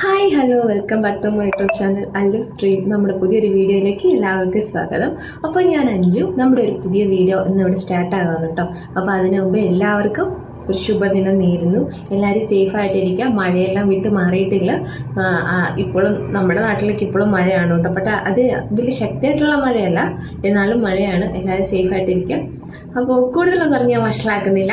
Hi hello welcome back to my YouTube channel Allu stream നമ്മുടെ പുതിയൊരു വീഡിയോയിലേക്ക് എല്ലാവർക്കും സ്വാഗതം. അപ്പോൾ ഞാൻ അഞ്ജു നമ്മുടെ ഒരു പുതിയ വീഡിയോ ഇന്നിവിടെ സ്റ്റാർട്ട് ആകാണ് കേട്ടോ അപ്പോൾ അതിനു മുമ്പ് എല്ലാവർക്കും ഒരു ശുഭദിനം നേരുന്നു. എല്ലാവരും സേഫായിട്ടിരിക്കുക. മഴയെല്ലാം വിട്ട് മാറിയിട്ടില്ല. ഇപ്പോഴും നമ്മുടെ നാട്ടിലേക്ക് ഇപ്പോഴും മഴയാണ് കേട്ടോ. പക്ഷേ അത് വലിയ ശക്തിയായിട്ടുള്ള മഴയല്ല. എന്നാലും മഴയാണ്. എല്ലാവരും സേഫായിട്ടിരിക്കുക. അപ്പോൾ കൂടുതലൊന്നും പറഞ്ഞ് ഞാൻ വഷളാക്കുന്നില്ല.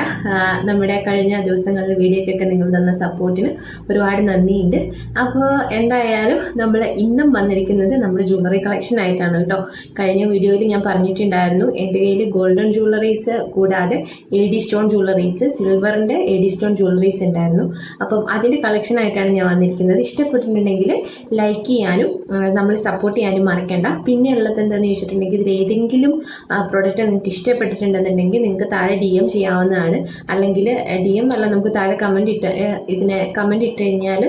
നമ്മുടെ കഴിഞ്ഞ ദിവസങ്ങളിൽ വീഡിയോക്കൊക്കെ നിങ്ങൾ തന്ന സപ്പോർട്ടിന് ഒരുപാട് നന്ദിയുണ്ട്. അപ്പോൾ എന്തായാലും നമ്മൾ ഇന്നും വന്നിരിക്കുന്നത് നമ്മുടെ ജ്വല്ലറി കളക്ഷൻ ആയിട്ടാണ് കേട്ടോ. കഴിഞ്ഞ വീഡിയോയിൽ ഞാൻ പറഞ്ഞിട്ടുണ്ടായിരുന്നു എന്റെ കയ്യിൽ ഗോൾഡൻ ജ്വല്ലറീസ് കൂടാതെ എ ഡി സ്റ്റോൺ ജ്വല്ലറീസ് സിൽവറിന്റെ എഡി സ്റ്റോൺ ജ്വല്ലറീസ് ഉണ്ടായിരുന്നു അപ്പം അതിന്റെ കളക്ഷൻ ആയിട്ടാണ് ഞാൻ വന്നിരിക്കുന്നത്. ഇഷ്ടപ്പെട്ടിട്ടുണ്ടെങ്കിൽ ലൈക്ക് ചെയ്യാനും നമ്മൾ സപ്പോർട്ട് ചെയ്യാനും മറക്കണ്ട. പിന്നെ ഉള്ളത് എന്താണെന്ന് ചോദിച്ചിട്ടുണ്ടെങ്കിൽ ഇതിൽ ഏതെങ്കിലും പ്രോഡക്റ്റ് നിങ്ങൾക്ക് ഇഷ്ടപ്പെട്ടിട്ടുണ്ടെന്നുണ്ടെങ്കിൽ നിങ്ങൾക്ക് താഴെ ഡി എം ചെയ്യാവുന്നതാണ്. അല്ലെങ്കിൽ ഡി എം അല്ല നമുക്ക് താഴെ കമന്റ് ഇട്ട് ഇതിനെ കമന്റ് ഇട്ട് കഴിഞ്ഞാൽ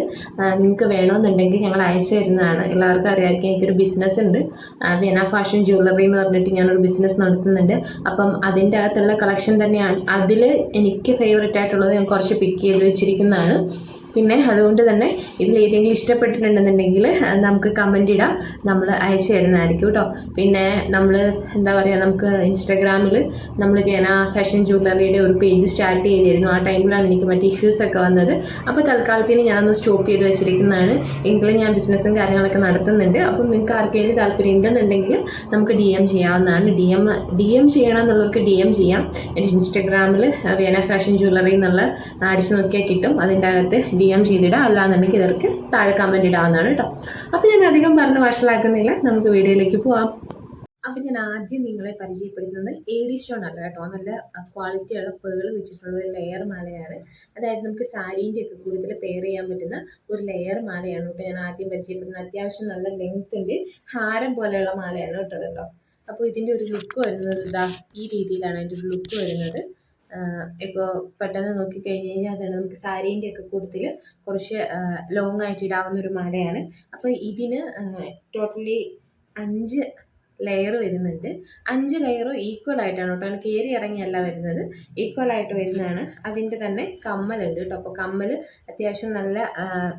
നിങ്ങൾക്ക് വേണമെന്നുണ്ടെങ്കിൽ ഞങ്ങൾ അയച്ചു തരുന്നതാണ്. എല്ലാവർക്കും അറിയാമായിരിക്കും എനിക്കൊരു ബിസിനസ് ഉണ്ട്. വെന ഫാഷൻ ജ്വല്ലറി എന്ന് പറഞ്ഞിട്ട് ഞാനൊരു ബിസിനസ് നടത്തുന്നുണ്ട്. അപ്പം അതിന്റെ അകത്തുള്ള കളക്ഷൻ തന്നെയാണ്. അതിൽ എനിക്ക് ഫേവറേറ്റ് ആയിട്ടുള്ളത് ഞാൻ കുറച്ച് പിക്ക് ചെയ്ത് വെച്ചിരിക്കുന്നതാണ്. പിന്നെ അതുകൊണ്ട് തന്നെ ഇതിൽ ഏതെങ്കിലും ഇഷ്ടപ്പെട്ടിട്ടുണ്ടെന്നുണ്ടെങ്കിൽ നമുക്ക് കമന്റ് ഇടാം. നമ്മൾ അയച്ചു തരുന്നതായിരിക്കും കേട്ടോ. പിന്നെ നമ്മൾ എന്താ പറയുക നമുക്ക് ഇൻസ്റ്റാഗ്രാമിൽ നമ്മൾ ജന ഫാഷൻ ജ്വല്ലറിയുടെ ഒരു പേജ് സ്റ്റാർട്ട് ചെയ്തിരുന്നു. ആ ടൈമിലാണ് എനിക്ക് മറ്റേ ഇഷ്യൂസ് ഒക്കെ വന്നത്. അപ്പോൾ തൽക്കാലത്തിന് ഞാനൊന്ന് സ്റ്റോപ്പ് ചെയ്ത് വെച്ചിരിക്കുന്നതാണ്. എങ്കിലും ഞാൻ ബിസിനസ്സും കാര്യങ്ങളൊക്കെ നടത്തുന്നുണ്ട്. അപ്പം നിങ്ങൾക്ക് ആർക്കെങ്കിലും താല്പര്യം ഉണ്ടെന്നുണ്ടെങ്കിൽ നമുക്ക് ഡി എം ചെയ്യാവുന്നതാണ്. ഡി എം ഡി എം ചെയ്യണം എന്നുള്ളവർക്ക് ഡി എം ചെയ്യാം. എന്റെ ഇൻസ്റ്റാഗ്രാമിൽ വേന ഫാഷൻ ജ്വല്ലറി എന്നുള്ള ആഡ്സ് നോക്കിയാൽ കിട്ടും. അതിന്റെ അകത്ത് ഡി എം ചെയ്തിടുക അല്ലാന്നുണ്ടെങ്കിൽ ഇവർക്ക് താഴെ കമന്റ് ഇടാവുന്നതാണ് കേട്ടോ. അപ്പോൾ ഞാൻ അധികം പറഞ്ഞ് വഷളാക്കുന്നില്ല. നമുക്ക് വീഡിയോയിലേക്ക് പോവാം. അപ്പം ഞാൻ ആദ്യം നിങ്ങളെ പരിചയപ്പെടുത്തുന്നത് എ ഡി സ്റ്റോൺ അല്ല കേട്ടോ. നല്ല ക്വാളിറ്റി ഉള്ള പേൾ വെച്ചിട്ടുള്ള ഒരു ലെയർ മാലയാണ്. അതായത് നമുക്ക് സാരീന്റെ ഒക്കെ കൂടുതൽ പെയർ ചെയ്യാൻ പറ്റുന്ന ഒരു ലെയർ മാലയാണ് കേട്ടോ ഞാൻ ആദ്യം പരിചയപ്പെടുന്നത് അത്യാവശ്യം നല്ല ലെങ്ത് ഉണ്ട്. ഹാരം പോലെയുള്ള മാലയാണ് കേട്ടോ കേട്ടോ. അപ്പോൾ ഇതിന്റെ ഒരു ലുക്ക് വരുന്നത് ഇതാ ഈ രീതിയിലാണ് അതിന്റെ ഒരു ലുക്ക് വരുന്നത്. ഇപ്പോൾ പെട്ടെന്ന് നോക്കിക്കഴിഞ്ഞ് കഴിഞ്ഞാൽ അതാണ് നമുക്ക് സാരീന്റെ ഒക്കെ കൂട്ടത്തിൽ കുറച്ച് ലോങ് ആയിട്ട് ഇടാവുന്ന ഒരു മാലയാണ്. അപ്പോൾ ഇതിന് ടോട്ടലി അഞ്ച് ലെയർ വരുന്നുണ്ട്. അഞ്ച് ലെയറും ഈക്വൽ ആയിട്ടാണ് കേട്ടോ. അതിന് കയറി ഇറങ്ങിയല്ല വരുന്നത്. ഈക്വൽ ആയിട്ട് വരുന്നതാണ്. അതിന്റെ തന്നെ കമ്മലുണ്ട് കേട്ടോ. അപ്പോൾ കമ്മൽ അത്യാവശ്യം നല്ല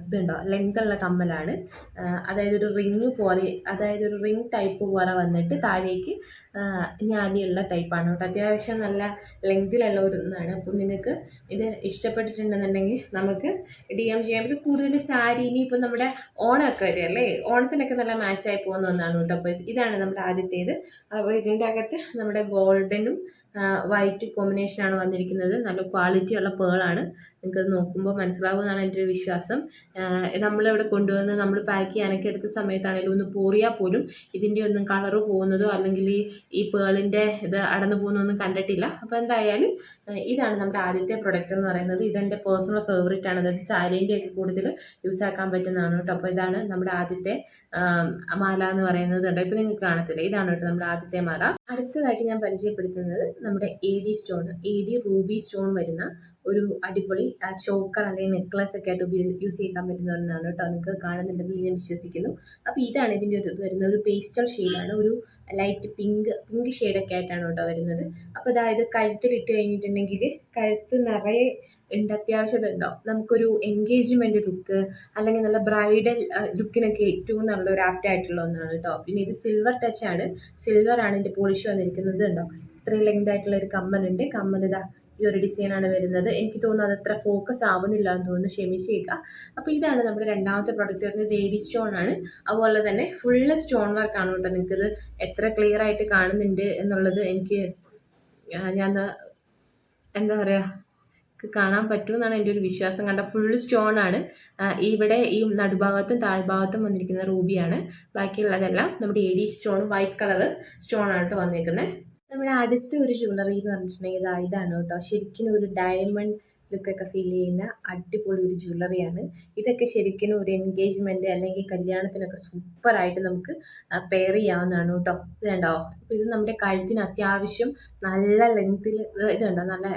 ഇതുണ്ടോ? ലെങ്ത് ഉള്ള കമ്മലാണ്. അതായത് ഒരു റിങ് പോലെ അതായത് ഒരു റിങ് ടൈപ്പ് പോലെ വന്നിട്ട് താഴേക്ക് ഞാലിയുള്ള ടൈപ്പാണ് കേട്ടോ. അത്യാവശ്യം നല്ല ലെങ്തിലുള്ള ഒരു ഇതാണ് അപ്പം നിങ്ങൾക്ക് ഇത് ഇഷ്ടപ്പെട്ടിട്ടുണ്ടെന്നുണ്ടെങ്കിൽ നമുക്ക് ഡി എം ചെയ്യാൻ പറ്റും കൂടുതൽ സാരി ഇനി ഇപ്പം നമ്മുടെ ഓണമൊക്കെ വരികയല്ലേ? ഓണത്തിനൊക്കെ നല്ല മാച്ചായി പോകുന്ന ഒന്നാണ് കേട്ടോ. അപ്പോൾ ഇതാണ് നമ്മുടെ ആദ്യത്തേത്. അപ്പോൾ ഇതിന്റെ അകത്ത് നമ്മുടെ ഗോൾഡനും വൈറ്റ് കോമ്പിനേഷൻ ആണ് വന്നിരിക്കുന്നത്. നല്ല ക്വാളിറ്റി ഉള്ള പേളാണ് നിങ്ങൾക്ക് നോക്കുമ്പോൾ മനസ്സിലാവുമെന്നാണ് എന്റെ ഒരു വിശ്വാസം. നമ്മളിവിടെ കൊണ്ടുവന്ന് നമ്മൾ പാക്ക് ചെയ്യാനൊക്കെ എടുത്ത സമയത്താണെങ്കിലും ഒന്ന് പോറിയാൽ പോലും ഇതിന്റെ ഒന്നും കളർ പോകുന്നതോ അല്ലെങ്കിൽ ഈ ഈ പേളിന്റെ ഇത് അടന്നു പോകുന്നതൊന്നും കണ്ടിട്ടില്ല. അപ്പോൾ എന്തായാലും ഇതാണ് നമ്മുടെ ആദ്യത്തെ പ്രൊഡക്റ്റ് എന്ന് പറയുന്നത്. ഇതെന്റെ പേഴ്സണൽ ഫേവറേറ്റ് ആണ്. അതായത് ചാരേന്റെ ഒക്കെ കൂടുതൽ യൂസ് ആക്കാൻ പറ്റുന്നതാണ് കേട്ടോ. അപ്പോൾ ഇതാണ് നമ്മുടെ ആദ്യത്തെ മാല എന്ന് പറയുന്നത് കേട്ടോ. ഇപ്പോൾ നിങ്ങൾക്ക് കാണത്തില്ല. ഇതാണ് കേട്ടോ നമ്മുടെ ആദ്യത്തെ മാല. അടുത്തതായിട്ട് ഞാൻ പരിചയപ്പെടുത്തുന്നത് നമ്മുടെ A D stone A D ruby stone വരുന്ന ഒരു അടിപൊളി ചോക്കർ അല്ലെങ്കിൽ നെക്ലസ് ഒക്കെ ആയിട്ട് ഉപയോഗി യൂസ് ചെയ്യാൻ പറ്റുന്ന ഒന്നാണ് കേട്ടോ. നിങ്ങൾക്ക് കാണുന്നുണ്ടെന്ന് ഞാൻ വിശ്വസിക്കുന്നു. അപ്പോൾ ഇതാണ് ഇതിന്റെ ഒരു ഇത് വരുന്നത് ഒരു പേസ്റ്റൽ ഷെയ്ഡാണ് ഒരു ലൈറ്റ് പിങ്ക് പിങ്ക് ഷെയ്ഡൊക്കെ ആയിട്ടാണ് കേട്ടോ വരുന്നത്. അപ്പോൾ അതായത് കഴുത്തിൽ ഇട്ട് കഴിഞ്ഞിട്ടുണ്ടെങ്കിൽ കഴുത്ത് നിറയെ ഉണ്ട് അത്യാവശ്യം ഉണ്ടോ നമുക്കൊരു എൻഗേജ്മെന്റ് ലുക്ക് അല്ലെങ്കിൽ നല്ല ബ്രൈഡൽ ലുക്കിനൊക്കെ ഏറ്റവും നല്ല ഒരു ആപ്റ്റ് ആയിട്ടുള്ള ഒന്നാണ് കേട്ടോ പിന്നെ ഇത് സിൽവർ ടച്ച് ആണ്. സിൽവർ ആണ് ഇതിന്റെ പോളിഷ് വന്നിരിക്കുന്നത് ഉണ്ടോ ഇത്രയും ലെങ്ത് ആയിട്ടുള്ള ഒരു കമ്മലുണ്ട് ഇതാ ഈ ഒരു ഡിസൈനാണ് വരുന്നത്. എനിക്ക് തോന്നുന്നു അത് അത്ര ഫോക്കസ് ആവുന്നില്ല എന്ന് തോന്നുന്നു. ക്ഷമിച്ചേക്കുക അപ്പോൾ ഇതാണ് നമ്മുടെ രണ്ടാമത്തെ പ്രൊഡക്റ്റ് വരുന്നത്. ലേഡി സ്റ്റോൺ ആണ്. അതുപോലെ തന്നെ ഫുള്ള് സ്റ്റോൺ വർക്ക് ആണ് കേട്ടോ നിങ്ങൾക്കിത് എത്ര ക്ലിയർ ആയിട്ട് കാണുന്നുണ്ട് എന്നുള്ളത് എനിക്ക് ഞാൻ എന്താ പറയുക കാണാൻ പറ്റുമെന്നാണ് എന്റെ ഒരു വിശ്വാസം. കണ്ട ഫുൾ സ്റ്റോൺ ആണ്. ഇവിടെ ഈ നടുഭാഗത്തും താഴ്ഭാഗത്തും വന്നിരിക്കുന്ന റൂബിയാണ്. ബാക്കിയുള്ളതെല്ലാം നമ്മുടെ A D stone white colour stone ആയിട്ട് വന്നിരിക്കുന്നത് നമ്മുടെ അടുത്ത ഒരു ജ്വല്ലറി എന്ന് പറഞ്ഞിട്ടുണ്ടെങ്കിൽ ഇതാ ഇതാണ് കേട്ടോ. ശരിക്കും ഒരു ഡയമണ്ട് ലുക്കൊക്കെ ഫീൽ ചെയ്യുന്ന അടിപൊളി ഒരു ജ്വല്ലറിയാണ് ഇതൊക്കെ ശരിക്കും ഒരു എൻഗേജ്മെന്റ് അല്ലെങ്കിൽ കല്യാണത്തിനൊക്കെ സൂപ്പറായിട്ട് നമുക്ക് പെയർ ചെയ്യാവുന്നതാണ് കേട്ടോ. ഇത് കണ്ടോ? ഇപ്പൊ ഇത് നമ്മുടെ കഴുത്തിന് അത്യാവശ്യം നല്ല ലെങ്ത്തിൽ ഇതുണ്ടോ നല്ല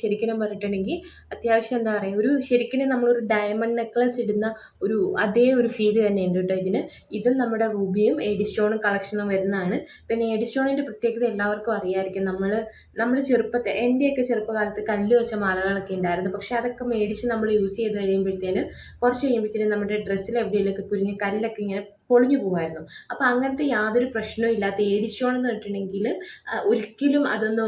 ശരിക്കും പറഞ്ഞിട്ടുണ്ടെങ്കിൽ അത്യാവശ്യം എന്താ പറയുക ഒരു ശരിക്കും നമ്മളൊരു ഡയമണ്ട് നെക്ലസ് ഇടുന്ന ഒരു അതേ ഒരു ഫീൽ തന്നെയുണ്ട് കേട്ടോ ഇതിന്. ഇതും നമ്മുടെ റൂബിയും എഡി സ്റ്റോണും കളക്ഷനും വരുന്നതാണ്. പിന്നെ എഡി സ്റ്റോണിന്റെ പ്രത്യേകത എല്ലാവർക്കും അറിയാമായിരിക്കും നമ്മൾ നമ്മൾ ചെറുപ്പത്തെ എന്റെയൊക്കെ ചെറുപ്പകാലത്ത് കല്ല് വെച്ച മാലകളൊക്കെ ഉണ്ടായിരുന്നു. പക്ഷേ അതൊക്കെ മേടിച്ച് നമ്മൾ യൂസ് ചെയ്ത് കഴിയുമ്പോഴത്തേന് കുറച്ച് കഴിയുമ്പോഴത്തേനും നമ്മുടെ ഡ്രസ്സിൽ എവിടെയെങ്കിലുമൊക്കെ കുരുങ്ങി കല്ലൊക്കെ ഇങ്ങനെ പൊളിഞ്ഞു പോകുമായിരുന്നു. അപ്പോൾ അങ്ങനത്തെ യാതൊരു പ്രശ്നവും ഇല്ലാത്ത ഏടിച്ചോണെന്ന് പറഞ്ഞിട്ടുണ്ടെങ്കിൽ ഒരിക്കലും അതൊന്ന്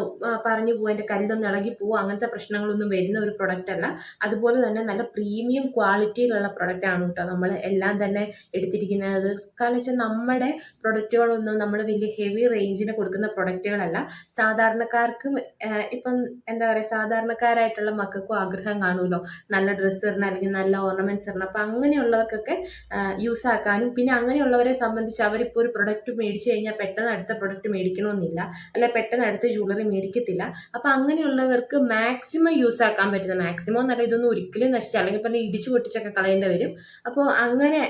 പറഞ്ഞു പോകും അതിന്റെ കല്ലൊന്ന് ഇളകി പോകും അങ്ങനത്തെ പ്രശ്നങ്ങളൊന്നും വരുന്ന ഒരു പ്രൊഡക്റ്റ് അല്ല. അതുപോലെ തന്നെ നല്ല പ്രീമിയം ക്വാളിറ്റിയിലുള്ള പ്രൊഡക്റ്റ് ആണ് കേട്ടോ നമ്മൾ എല്ലാം തന്നെ എടുത്തിരിക്കുന്നത്. കാരണം വെച്ചാൽ നമ്മുടെ പ്രൊഡക്റ്റുകളൊന്നും നമ്മൾ വലിയ ഹെവി റേഞ്ചിന് കൊടുക്കുന്ന പ്രൊഡക്റ്റുകളല്ല സാധാരണക്കാർക്കും ഇപ്പം എന്താ പറയുക സാധാരണക്കാരായിട്ടുള്ള മക്കൾക്കും ആഗ്രഹം കാണുമല്ലോ. നല്ല ഡ്രസ്സ് ഇടണം അല്ലെങ്കിൽ നല്ല ഓർണമെന്റ്സ് ഇടണം. അപ്പം അങ്ങനെയുള്ളവർക്കൊക്കെ യൂസ് ആക്കാനും. പിന്നെ അങ്ങനെയുള്ളവരെ സംബന്ധിച്ച് അവരിപ്പോൾ ഒരു പ്രൊഡക്റ്റ് മേടിച്ചു കഴിഞ്ഞാൽ പെട്ടെന്ന് അടുത്ത പ്രൊഡക്റ്റ് മേടിക്കണമെന്നില്ല. അല്ലെ പെട്ടെന്ന് അടുത്ത ജ്വല്ലറി മേടിക്കത്തില്ല. അപ്പം അങ്ങനെയുള്ളവർക്ക് മാക്സിമം യൂസ് ആക്കാൻ പറ്റുന്ന മാക്സിമം എന്നല്ല ഇതൊന്നും ഒരിക്കലും നശിച്ചാൽ അല്ലെങ്കിൽ പറഞ്ഞാൽ ഇടിച്ചു പൊട്ടിച്ചൊക്കെ കളയേണ്ടി വരും. അപ്പോൾ അങ്ങനെ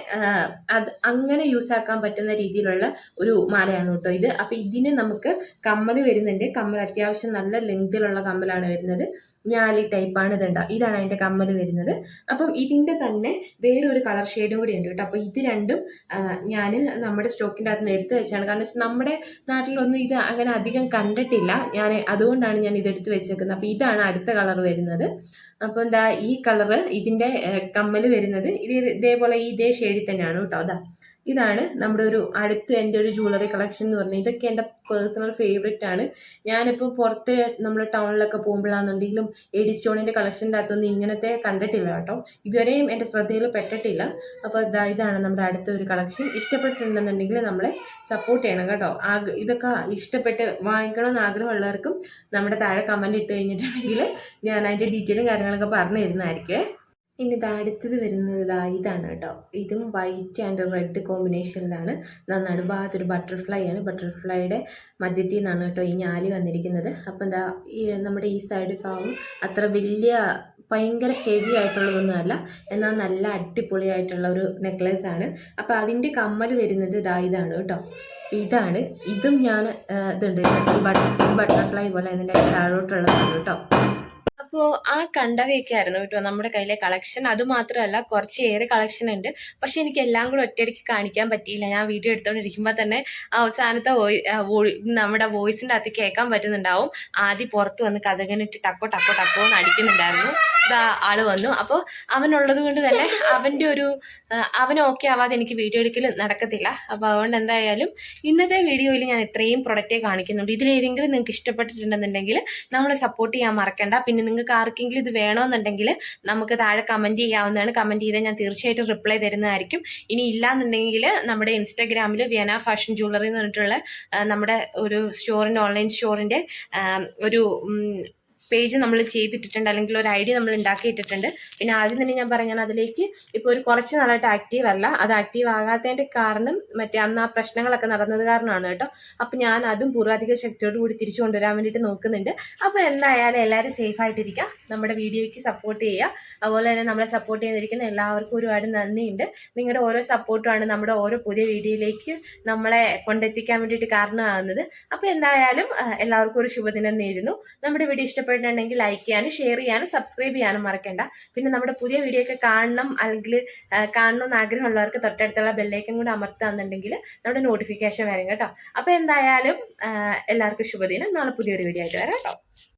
അത് അങ്ങനെ യൂസ് ആക്കാൻ പറ്റുന്ന രീതിയിലുള്ള ഒരു മാലയാണ് കേട്ടോ ഇത്. അപ്പോൾ ഇതിന് നമുക്ക് കമ്മൽ വരുന്നുണ്ട്. കമ്മൽ അത്യാവശ്യം നല്ല ലെങ്തിലുള്ള കമ്മലാണ് വരുന്നത്. ഞാലി ടൈപ്പാണ് ഇതുണ്ട? ഇതാണ് അതിന്റെ കമ്മൽ വരുന്നത്. അപ്പം ഇതിന്റെ തന്നെ വേറൊരു കളർ ഷെയ്ഡും കൂടി ഉണ്ട് കേട്ടോ. അപ്പോൾ ഇത് രണ്ടും ഞാൻ നമ്മുടെ സ്റ്റോക്കിന്റെ അകത്ത് നിന്ന് എടുത്തു വെച്ചാണ് കാരണം വെച്ചാൽ നമ്മുടെ നാട്ടിലൊന്നും ഇത് അങ്ങനെ അധികം കണ്ടിട്ടില്ല. ഞാൻ അതുകൊണ്ടാണ് ഞാൻ ഇത് എടുത്ത് വെച്ചേക്കുന്നത്. അപ്പോൾ ഇതാണ് അടുത്ത കളർ വരുന്നത്. അപ്പോൾ എന്താ ഈ കളറ് ഇതിന്റെ കമ്മൽ വരുന്നത്. ഇത് ഇതേപോലെ ഈ ഇതേ ഷെയ്ഡിൽ തന്നെയാണ് കേട്ടോ. അതാ. ഇതാണ് നമ്മുടെ ഒരു അടുത്ത് എന്റെ ഒരു ജ്വല്ലറി കളക്ഷൻ എന്ന് പറഞ്ഞാൽ ഇതൊക്കെ എന്റെ പേഴ്സണൽ ഫേവറേറ്റ് ആണ്. ഞാനിപ്പോൾ പുറത്ത് നമ്മൾ ടൗണിലൊക്കെ പോകുമ്പോഴാണെന്നുണ്ടെങ്കിലും എഡി സ്റ്റോണിന്റെ കളക്ഷന്റെ അകത്തൊന്നും ഇങ്ങനത്തെ കണ്ടിട്ടില്ല കേട്ടോ. ഇതുവരെയും എന്റെ ശ്രദ്ധയിൽ പെട്ടിട്ടില്ല. അപ്പോൾ ഇതാ ഇതാണ് നമ്മുടെ അടുത്ത ഒരു കളക്ഷൻ ഇഷ്ടപ്പെട്ടിട്ടുണ്ടെന്നുണ്ടെങ്കിൽ നമ്മളെ സപ്പോർട്ട് ചെയ്യണം കേട്ടോ. ആഗ് ഇതൊക്കെ ഇഷ്ടപ്പെട്ട് വാങ്ങിക്കണമെന്ന് ആഗ്രഹമുള്ളവർക്കും നമ്മുടെ താഴെ കമന്റ് ഇട്ട് കഴിഞ്ഞിട്ടുണ്ടെങ്കിൽ ഞാൻ അതിന്റെ ഡീറ്റെയിലും കാര്യങ്ങളൊക്കെ പറഞ്ഞു തരുന്നതായിരിക്കും ഇനി ഇത് അടുത്തത് വരുന്നത് ഇതാ ഇതാണ് കേട്ടോ. ഇതും വൈറ്റ് ആൻഡ് റെഡ് കോമ്പിനേഷനിലാണ് നന്നാണ് നടുഭാഗത്തൊരു ബട്ടർഫ്ലൈ ആണ്. ബട്ടർഫ്ലൈയുടെ മധ്യത്തിൽ നിന്നാണ് കേട്ടോ ഈ ഞാലി വന്നിരിക്കുന്നത്. അപ്പം എന്താ ഈ നമ്മുടെ ഈ സൈഡ് ഭാഗം അത്ര വലിയ ഭയങ്കര ഹെവി ആയിട്ടുള്ളതൊന്നും അല്ല. എന്നാൽ നല്ല അടിപൊളിയായിട്ടുള്ള ഒരു നെക്ലേസ് ആണ്. അപ്പോൾ അതിന്റെ കമ്മൽ വരുന്നത് ഇതാ ഇതാണ് കേട്ടോ. ഇതാണ്. ഇതും ഞാൻ ഇതുണ്ട്. ബട്ടർഫ്ലൈ പോലെ അതിന്റെ താഴോട്ടുള്ളതാണ് കേട്ടോ. അപ്പോൾ ആ കണ്ടവയൊക്കെ ആയിരുന്നു കേട്ടോ നമ്മുടെ കയ്യിലെ കളക്ഷൻ അത് മാത്രമല്ല കുറച്ചേറെ കളക്ഷൻ ഉണ്ട്. പക്ഷെ എനിക്ക് എല്ലാം കൂടെ ഒറ്റയടിക്ക് കാണിക്കാൻ പറ്റിയില്ല. ഞാൻ വീഡിയോ എടുത്തുകൊണ്ടിരിക്കുമ്പോൾ തന്നെ അവസാനത്തെ നമ്മുടെ വോയിസിന്റെ അകത്ത് കേൾക്കാൻ പറ്റുന്നുണ്ടാവും. ആദ്യം പുറത്ത് വന്ന് കഥകനിട്ട് ടക്കോ ടക്കോ ടക്കോ എന്ന് അടിക്കുന്നുണ്ടായിരുന്നു. ആൾ വന്നു. അപ്പോൾ അവനുള്ളത് കൊണ്ട് തന്നെ അവന്റെ ഒരു അവൻ ഓക്കെ ആവാതെ എനിക്ക് വീഡിയോ എടുക്കൽ നടക്കത്തില്ല. അപ്പോൾ അതുകൊണ്ട് എന്തായാലും ഇന്നത്തെ വീഡിയോയിൽ ഞാൻ ഇത്രയും പ്രൊഡക്റ്റേ കാണിക്കുന്നുണ്ട് ഇതിലേതെങ്കിലും നിങ്ങൾക്ക് ഇഷ്ടപ്പെട്ടിട്ടുണ്ടെന്നുണ്ടെങ്കിൽ നമ്മളെ സപ്പോർട്ട് ചെയ്യാൻ മറക്കണ്ട. പിന്നെ നിങ്ങൾക്ക് ആർക്കെങ്കിലും ഇത് വേണമെന്നുണ്ടെങ്കിൽ നമുക്ക് താഴെ കമന്റ് ചെയ്യാവുന്നതാണ്. കമന്റ് ചെയ്താൽ ഞാൻ തീർച്ചയായിട്ടും റിപ്ലൈ തരുന്നതായിരിക്കും. ഇനി ഇല്ലാന്നുണ്ടെങ്കിൽ നമ്മുടെ ഇൻസ്റ്റാഗ്രാമിൽ വിയന ഫാഷൻ ജ്വല്ലറി എന്ന് പറഞ്ഞിട്ടുള്ള നമ്മുടെ ഒരു സ്റ്റോറിന്റെ ഓൺലൈൻ സ്റ്റോറിന്റെ ഒരു പേജ് നമ്മൾ ചെയ്തിട്ടിട്ടുണ്ട് അല്ലെങ്കിൽ ഒരു ഐ ഡി നമ്മൾ ഉണ്ടാക്കിയിട്ടിട്ടുണ്ട്. പിന്നെ ആദ്യം തന്നെ ഞാൻ പറഞ്ഞാൽ അതിലേക്ക് ഇപ്പോൾ ഒരു കുറച്ച് നാളായിട്ട് ആക്റ്റീവ് അല്ല. അത് ആക്റ്റീവ് ആകാത്തതിന്റെ കാരണം മറ്റേ അന്ന് ആ പ്രശ്നങ്ങളൊക്കെ നടന്നത് കാരണമാണ് കേട്ടോ. അപ്പം ഞാൻ അതും പൂർവാധിക ശക്തിയോട് കൂടി തിരിച്ചു കൊണ്ടുവരാൻ വേണ്ടിയിട്ട് നോക്കുന്നുണ്ട്. അപ്പോൾ എന്തായാലും എല്ലാവരും സേഫ് ആയിട്ടിരിക്കുക. നമ്മുടെ വീഡിയോയ്ക്ക് സപ്പോർട്ട് ചെയ്യുക. അതുപോലെ തന്നെ നമ്മളെ സപ്പോർട്ട് ചെയ്തിരിക്കുന്ന എല്ലാവർക്കും ഒരുപാട് നന്ദിയുണ്ട്. നിങ്ങളുടെ ഓരോ സപ്പോർട്ടുമാണ് നമ്മുടെ ഓരോ പുതിയ വീഡിയോയിലേക്ക് നമ്മളെ കൊണ്ടെത്തിക്കാൻ വേണ്ടിയിട്ട് കാരണമാകുന്നത്. അപ്പോൾ എന്തായാലും എല്ലാവർക്കും ഒരു ശുഭദിനം നേരുന്നു. നമ്മുടെ വീഡിയോ ഇഷ്ടപ്പെട്ടിട്ടുണ്ടെങ്കിൽ ലൈക്ക് ചെയ്യാനും ഷെയർ ചെയ്യാനും സബ്സ്ക്രൈബ് ചെയ്യാനും മറക്കണ്ട. പിന്നെ നമ്മുടെ പുതിയ വീഡിയോ ഒക്കെ കാണണം അല്ലെങ്കിൽ കാണണം കാണണമെന്ന് ആഗ്രഹമുള്ളവർക്ക് തൊട്ടടുത്തുള്ള ബെല്ലൈക്കൻ കൂടെ അമർത്താന്നുണ്ടെങ്കിൽ നമ്മുടെ നോട്ടിഫിക്കേഷൻ വരും കേട്ടോ. അപ്പോൾ എന്തായാലും എല്ലാവർക്കും ശുഭദിനം. നാളെ പുതിയൊരു വീഡിയോ ആയിട്ട് വരാം കേട്ടോ.